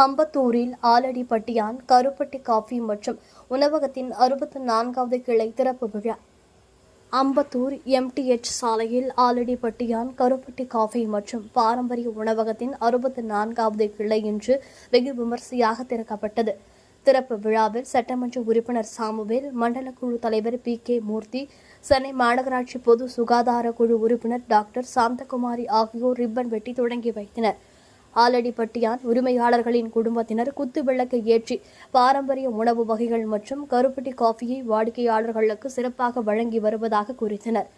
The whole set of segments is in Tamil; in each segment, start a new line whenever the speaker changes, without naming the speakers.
அம்பத்தூரில் ஆலடிப்பட்டியான் கருப்பட்டி காஃபி மற்றும் உணவகத்தின் அறுபத்தி நான்காவது கிளை திறப்பு விழா. அம்பத்தூர் எம்டிஎச் சாலையில் ஆலடிப்பட்டியான் கருப்பட்டி காஃபி மற்றும் பாரம்பரிய உணவகத்தின் அறுபத்தி நான்காவது கிளை இன்று வெகு விமர்சையாக திறக்கப்பட்டது. திறப்பு விழாவில் சட்டமன்ற உறுப்பினர் சாமுவேல் மண்டல குழு தலைவர் பி கே மூர்த்தி சென்னை மாநகராட்சி பொது சுகாதார குழு உறுப்பினர் டாக்டர் சாந்தகுமாரி ஆகியோர் ரிப்பன் வெட்டி தொடங்கி வைத்தனர். ஆலடிப்பட்டியான் உரிமையாளர்களின் குடும்பத்தினர் குத்து விளக்கு ஏற்றி பாரம்பரிய உணவு வகைகள் மற்றும் கருப்பட்டி காஃபியை வாடிக்கையாளர்களுக்கு சிறப்பாக வழங்கி வருவதாக குறித்தனர்.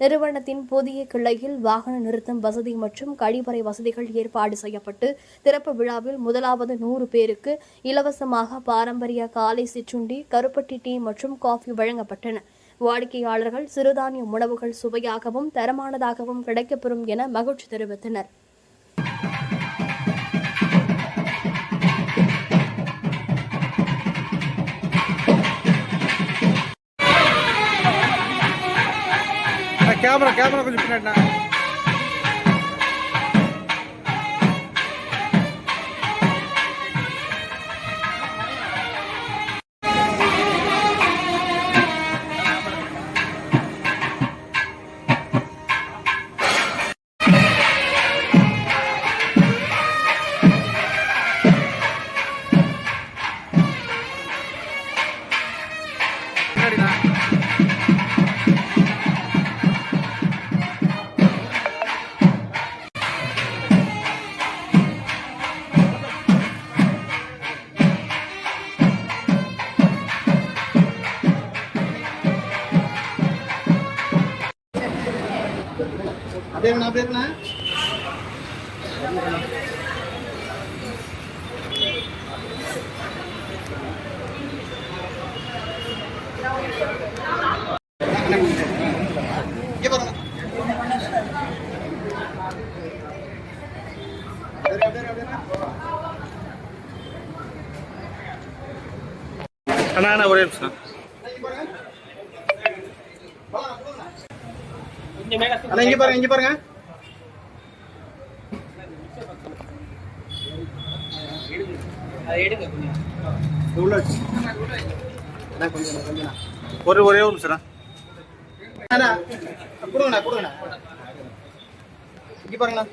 நிறுவனத்தின் புதிய கிளையில் வாகன நிறுத்தம் வசதி மற்றும் கழிவறை வசதிகள் ஏற்பாடு செய்யப்பட்டு திறப்பு விழாவில் முதலாவது நூறு பேருக்கு இலவசமாக பாரம்பரிய காலை சிற்றுண்டி கருப்பட்டி டீ மற்றும் காஃபி வழங்கப்பட்டன. வாடிக்கையாளர்கள் சிறுதானிய உணவுகள் சுவையாகவும் தரமானதாகவும் கிடைக்கப்பெறும் என மகிழ்ச்சி தெரிவித்தனர்.
கேமரா கேமரா கொஞ்சம் பின்னாடிண்ணா அப்படியே வேணா அப்படியே
அண்ணா அண்ணா ஒரே நிமிஷம்.
அண்ணா இங்க பாருங்க இங்க பாருங்க.
ஒரு ஒரே ஒரு நிமிஷம்
கொடுங்கண்ணா கொடுங்கண்ணா. இங்க பாருங்கண்ணா.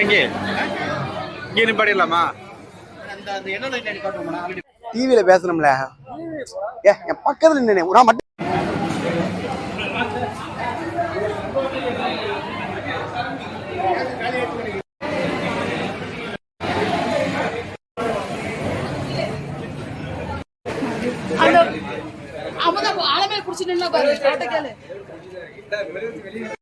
இங்கே இங்கே நிப்பாடிடலாமா
என்ன
டிவியில பேசணும்ல. ஏ என் பக்கத்துல நின்று நான் மட்டும்
टेंशन ना बारे काट के
ले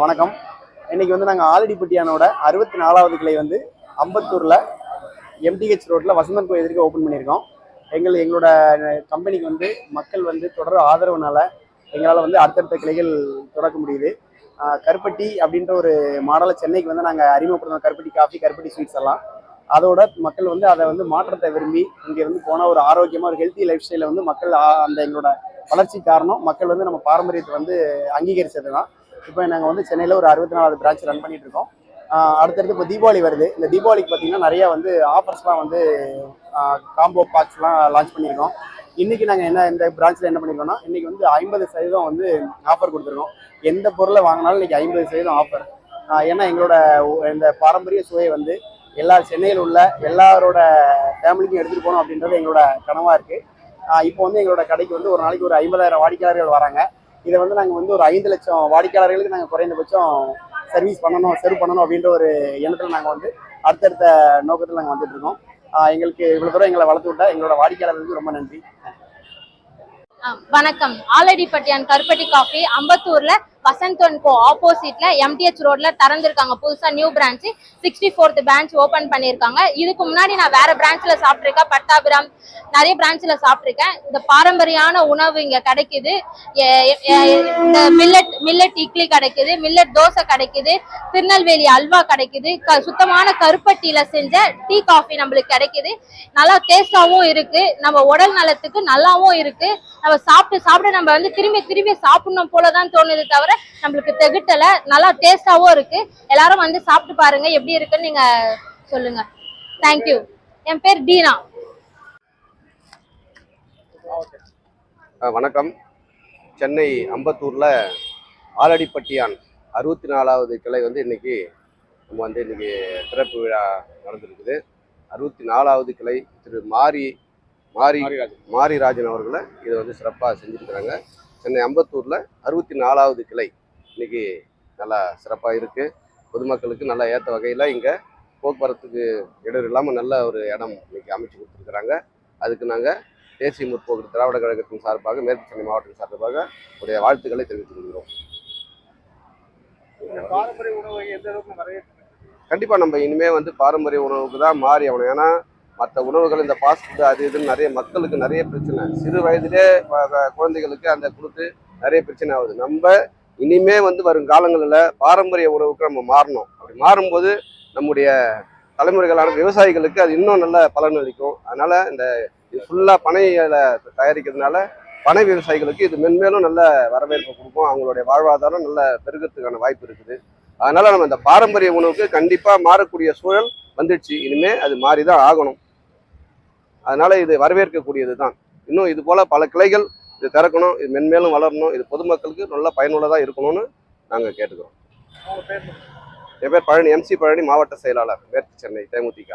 வணக்கம். இன்னைக்கு வந்து நாங்கள் ஆலடிப்பட்டியானோட அறுபத்தி நாலாவது கிளை வந்து அம்பத்தூரில் எம்டிஹெச் ரோட்டில் வசந்தன் கோயில் எதிர்க்க ஓப்பன் பண்ணியிருக்கோம். எங்கள் எங்களோட கம்பெனிக்கு வந்து மக்கள் வந்து தொடர் ஆதரவுனால எங்களால் வந்து அடுத்தடுத்த கிளைகள் தொடக்க முடியுது. கருப்பட்டி அப்படின்ற ஒரு மாடலை சென்னைக்கு வந்து நாங்கள் அறிமுகப்படுத்தோம் கருப்பட்டி காஃபி கருப்பட்டி ஸ்வீட்ஸ் எல்லாம். அதோட மக்கள் வந்து அதை வந்து மாற்றத்தை விரும்பி இங்கே வந்து போனால் ஒரு ஆரோக்கியமாக ஒரு ஹெல்த்தி லைஃப் ஸ்டைலில் வந்து மக்கள் அந்த எங்களோட வளர்ச்சி காரணம் மக்கள் வந்து நம்ம பாரம்பரியத்தை வந்து அங்கீகரிச்சது தான் இப்போ நாங்கள் வந்து சென்னையில் ஒரு அறுபத்தி நாலாவது பிரான்ச் ரன் பண்ணிட்டு இருக்கோம் அடுத்தடுத்து இப்போ தீபாவளி வருது. இந்த தீபாவளிக்கு பார்த்தீங்கன்னா நிறைய வந்து ஆஃபர்ஸ்லாம் வந்து காம்போ பாக்ஸ்லாம் லான்ச் பண்ணியிருக்கோம். இன்றைக்கி நாங்கள் என்ன இந்த பிரான்ச்சில் என்ன பண்ணியிருக்கோம்னா இன்றைக்கி வந்து ஐம்பது சதவீதம் வந்து ஆஃபர் கொடுத்துருக்கோம். எந்த பொருளை வாங்கினாலும் இன்றைக்கி ஐம்பது சதவீதம் ஆஃபர் ஏன்னா எங்களோட இந்த பாரம்பரிய சுவையை வந்து எல்லா சென்னையில் உள்ள எல்லாரோட ஃபேமிலிக்கும் எடுத்துகிட்டு போகணும் அப்படின்றது எங்களோட கனவாக இருக்குது இப்போ வந்து எங்களோட கடைக்கு வந்து ஒரு நாளைக்கு ஒரு ஐம்பதாயிரம் வாடிக்கையாளர்கள் வராங்க. இதை வந்து நாங்கள் வந்து ஒரு ஐந்து லட்சம் வாடிக்கையாளர்களுக்கு நாங்கள் குறைந்தபட்சம் சர்வீஸ் பண்ணணும் சர்வ் பண்ணணும் அப்படின்ற ஒரு எண்ணத்தில் நாங்கள் வந்து அடுத்தடுத்த நோக்கத்தில் நாங்கள் வந்துட்டு இருக்கோம். எங்களுக்கு இவ்வளோ தூரம் எங்களை வளர்த்து விட்டா எங்களோட வாடிக்கையாளர்களுக்கு ரொம்ப நன்றி.
வணக்கம். ஆலடிப்பட்டியான் கருப்பட்டி காஃபி அம்பத்தூர்ல வசந்த் அண்ட் கோ ஆப்போசிட்ல எம்டிஹெச் ரோட்ல திறந்திருக்காங்க. புதுசா new branch sixty fourth branch open பண்ணியிருக்காங்க. இதுக்கு முன்னாடி நான் வேற பிரான்ச்ல சாப்பிட்டிருக்கேன். பட்டாபிராம் நிறைய பிரான்ச்ல சாப்பிட்டிருக்கேன். இந்த பாரம்பரியான உணவு இங்க கிடைக்குது. இந்த மில்லட் மில்லட் இட்லி கிடைக்குது மில்லட் தோசை கிடைக்குது திருநெல்வேலி அல்வா கிடைக்குது. க- சுத்தமான கருப்பட்டியில செஞ்ச டீ காஃபி நம்மளுக்கு கிடைக்குது. நல்லா டேஸ்டாவும் இருக்கு. நம்ம உடல் நலத்துக்கு நல்லாவும் இருக்கு. நம்ம சாப்பிட்டு சாப்பிட நம்ம வந்து திரும்பி திரும்பி சாப்பிடணும் போலதான் தோணுது தவிர நம்மளுக்கு தெகிட்டல நல்லா டேஸ்டாவும் இருக்கு. எல்லாரும் வந்து சாப்பிட்டு பாருங்க எப்படி இருக்குன்னு நீங்க சொல்லுங்க. தேங்க்யூ என் பேர் டீனா
வணக்கம். சென்னை அம்பத்தூரில் ஆலடிப்பட்டியான் அறுபத்தி நாலாவது கிளை வந்து இன்னைக்கு நம்ம வந்து இன்னைக்கு திறப்பு விழா நடந்திருக்குது. அறுபத்தி நாலாவது கிளை திரு மாரி மாரி மாரிராஜன். அவர்களை இதை வந்து சிறப்பாக செஞ்சுருக்கிறாங்க. சென்னை அம்பத்தூரில் அறுபத்தி நாலாவது கிளை. இன்னைக்கு நல்லா சிறப்பாக இருக்குது பொதுமக்களுக்கு நல்லா ஏற்ற வகையில் இங்கே போக்குவரத்துக்கு இடம் இல்லாமல் நல்ல ஒரு இடம் இன்னைக்கு அமைச்சு கொடுத்துருக்குறாங்க. அதுக்கு நாங்கள் தேசிய முற்போக்கு திராவிட கழகத்தின் சார்பாக மேற்கு சென்னை மாவட்டத்தின் சார்பாக உடைய வாழ்த்துக்களை தெரிவித்துக் கொள்கிறோம்.
பாரம்பரிய உணவு எந்த அளவுக்கு வரவேற்பு
கண்டிப்பா நம்ம இனிமே வந்து பாரம்பரிய உணவுக்கு தான் மாறி ஆகணும். ஏன்னா மற்ற உணவுகள் இந்த ஃபாஸ்ட் ஃபுட் அது இதுன்னு நிறைய மக்களுக்கு நிறைய பிரச்சனை. சிறு வயதிலே குழந்தைகளுக்கு அந்த கொடுத்து நிறைய பிரச்சனை ஆகுது. நம்ம இனிமே வந்து வரும் காலங்களில் பாரம்பரிய உணவுக்கு நம்ம மாறணும். அப்படி மாறும்போது நம்முடைய தலைமுறைகளான விவசாயிகளுக்கு அது இன்னும் நல்ல பலன் அளிக்கும். அதனால் இந்த இது ஃபுல்லாக பனைகளை தயாரிக்கிறதுனால பனை விவசாயிகளுக்கு இது மென்மேலும் நல்ல வரவேற்பு கொடுக்கும். அவங்களுடைய வாழ்வாதாரம் நல்ல பெருகிறதுக்கான வாய்ப்பு இருக்குது. அதனால் நம்ம இந்த பாரம்பரிய உணவுக்கு கண்டிப்பாக மாறக்கூடிய சூழல் வந்துடுச்சு. இனிமேல் அது மாறி தான் ஆகணும். அதனால இது வரவேற்கக்கூடியது தான் இன்னும் இது போல பல கிளைகள் இது திறக்கணும் இது மென்மேலும் வளரணும் இது பொதுமக்களுக்கு நல்ல பயனுள்ளதாக இருக்கணும்னு நாங்கள் கேட்டுக்கிறோம். என் பேர் பழனி எம்சி பழனி மாவட்ட செயலாளர் மேற்கு சென்னை தேமுதிக.